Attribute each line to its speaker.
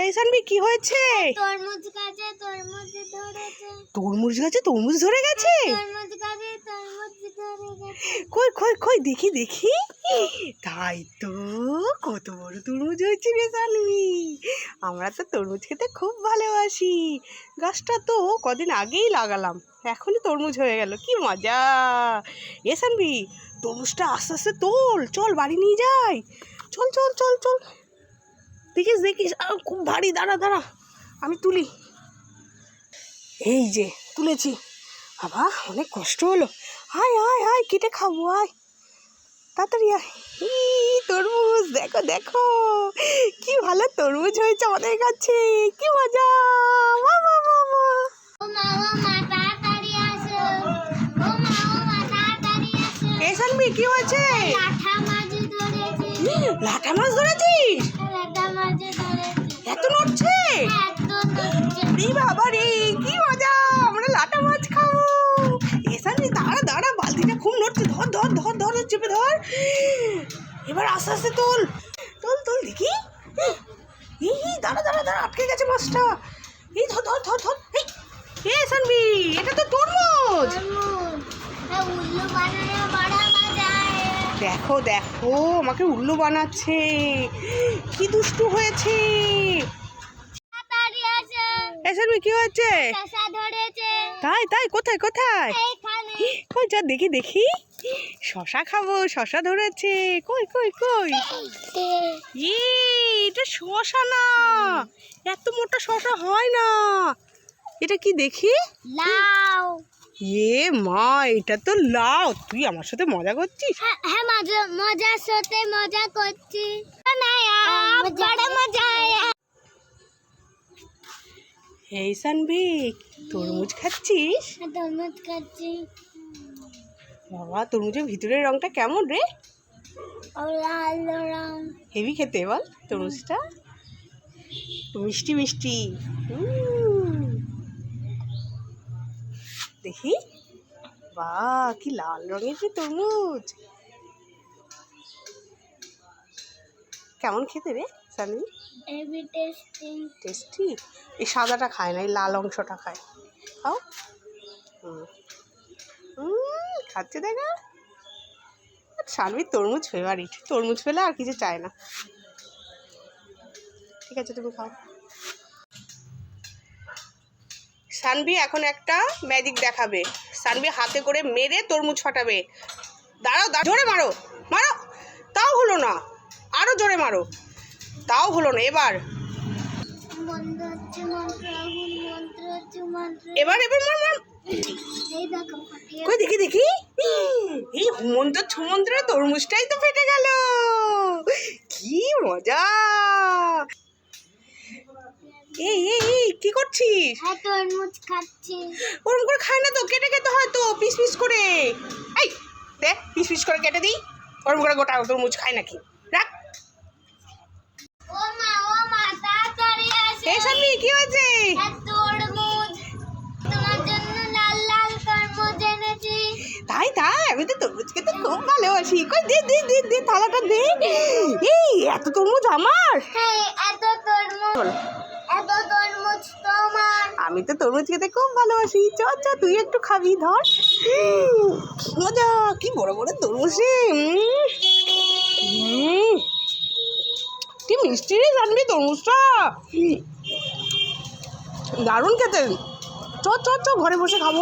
Speaker 1: এই সানবি কি হয়েছে?
Speaker 2: তরমুজ গাছে তরমুজ ধরেছে।
Speaker 1: তরমুজ গাছে তরমুজ ধরে গেছে?
Speaker 2: তরমুজ গাছে তরমুজ ধরে গেছে।
Speaker 1: কই কই কই দেখি দেখি। তাই তো কত বড় তরমুজ হয়েছে রে সানবি। আমরা তো তরমুজ খেতে খুব ভালোবাসি। গাছটা তো কদিন আগেই লাগালাম এখনই তরমুজ হয়ে গেল কি মজা। এ সানবি তরমুজটা আস্তে আস্তে তোল চল বাড়ি নিয়ে যাই। চল চল চল চল। দেখিস দেখিস। খুব ভারী দাঁড়া দাঁড়া। আমি তুলি। এই যে তুলেছি। বাবা অনেক কষ্ট হলো। আয় আয় আয় কেটে খাব আয়। তাড়াতাড়ি আয়। তরমুজ দেখো দেখো। কি ভালো তরমুজ হয়েছে আমাদের কাছে। কি মজা। বাবা বাবা
Speaker 2: ও মা ও মা তাড়াতাড়ি আসো ও মা। ও মা তাড়াতাড়ি আসো
Speaker 1: এ সানবি কি হয়েছে
Speaker 2: লাঠা মাছ
Speaker 1: ধরেছিস? এত নড়ছে বাবা রে কি মজা আমরা লাটা মাছ খাব। এ সানবি দাঁড়া দাঁড়া বালতিটা খুব নড়ছে ধর ধর ধর ধর চেপে ধর। এবার আস্তে আস্তে তোল তোল তোল দেখি। এই দাঁড়া দাঁড়া দাঁড়া আটকে গেছে মাছটা। এই ধর ধর ধর ধর এই এ সানবি এটা তো তরমুজ।
Speaker 2: তরমুজ। উল্লু বানানো মজা
Speaker 1: দেখো দেখো আমাকে উল্লু বানাচ্ছে। কি দুষ্টু হয়েছে।
Speaker 2: আসো।
Speaker 1: কি হয়েছে? তাই তাই কোথায় কোথায়? কই যা দেখি দেখি। শশা খাব শশা ধরেছে। কই কই কই? ই এটা শশা না। এত মোটা শশা হয় না। এটা কি দেখি?
Speaker 2: লাউ।
Speaker 1: এ মা এটা তো লাউ। তুই আমার সাথে মজা করছিস?
Speaker 2: হ্যাঁ হ্যাঁ মজা মজার সাথে মজা করছি। না বড় মজা আয়া
Speaker 1: এই সানভি তরমুজ খাচ্ছিস?
Speaker 2: তরমুজ খাচ্ছি।
Speaker 1: বাবা তরমুজের ভিতরের রংটা কেমন রে?
Speaker 2: লাল রং।
Speaker 1: হেভি খেতে বল তরমুজটা। মিষ্টি মিষ্টি। উম। দেখি। বা কি লাল রঙের রে তরমুজ। কেমন খেতে রে সানি?
Speaker 2: টেস্টি
Speaker 1: এই সাদাটা খায় না এই লাল অংশটা খায়। খাও। হুম। খাচ্ছে দেখা। সানবির তরমুজ ফেভারিট তরমুজ পেলে আর কিছু চায় না। ঠিক আছে তুমি খাও। সানভি এখন একটা ম্যাজিক দেখাবে। সানভি হাতে করে মেরে তরমুজ ফাটাবে। দাঁড়াও জোরে মারো মারো। তাও হলো না আরও জোরে মারো। তাও হলো না এবার। এবার এবার মার মার। কই দেখি দেখি। এই হুমন্ত ছুমন্ত্র তরমুজটাই তো ফেটে গেল। কি মজা। এই এই এই কি করছিস?
Speaker 2: হ্যাঁ তরমুজ খাচ্ছি।
Speaker 1: ওরকম করে খায় না তো কেটে খেতে হয় তো পিস পিস করে। এই দেখ পিস পিস করে কেটে দিই। ওরকম করে গোটা তরমুজ খায় নাকি। রাখ। সামনে কি হয়েছে?
Speaker 2: হ্যাঁ তরমুজ। তোমার জন্য লাল লাল তরমুজ এনেছি।
Speaker 1: তাই তাই আমি তো তরমুজ খেতে খুব ভালোবাসি। কই দে দে দে দে থালাটা দে। এই এত তরমুজ আমার।
Speaker 2: হ্যাঁ এত তরমুজ।
Speaker 1: আমি তো তরমুজ খেতে খুব ভালোবাসি। চ চ, তুই একটু খাবি, ধর। মজা কি বড় বড় তরমুজ কি মিষ্টি রে জানবি তরমুজটা। দারুণ খেতে। চ চ চ, ঘরে বসে খাব।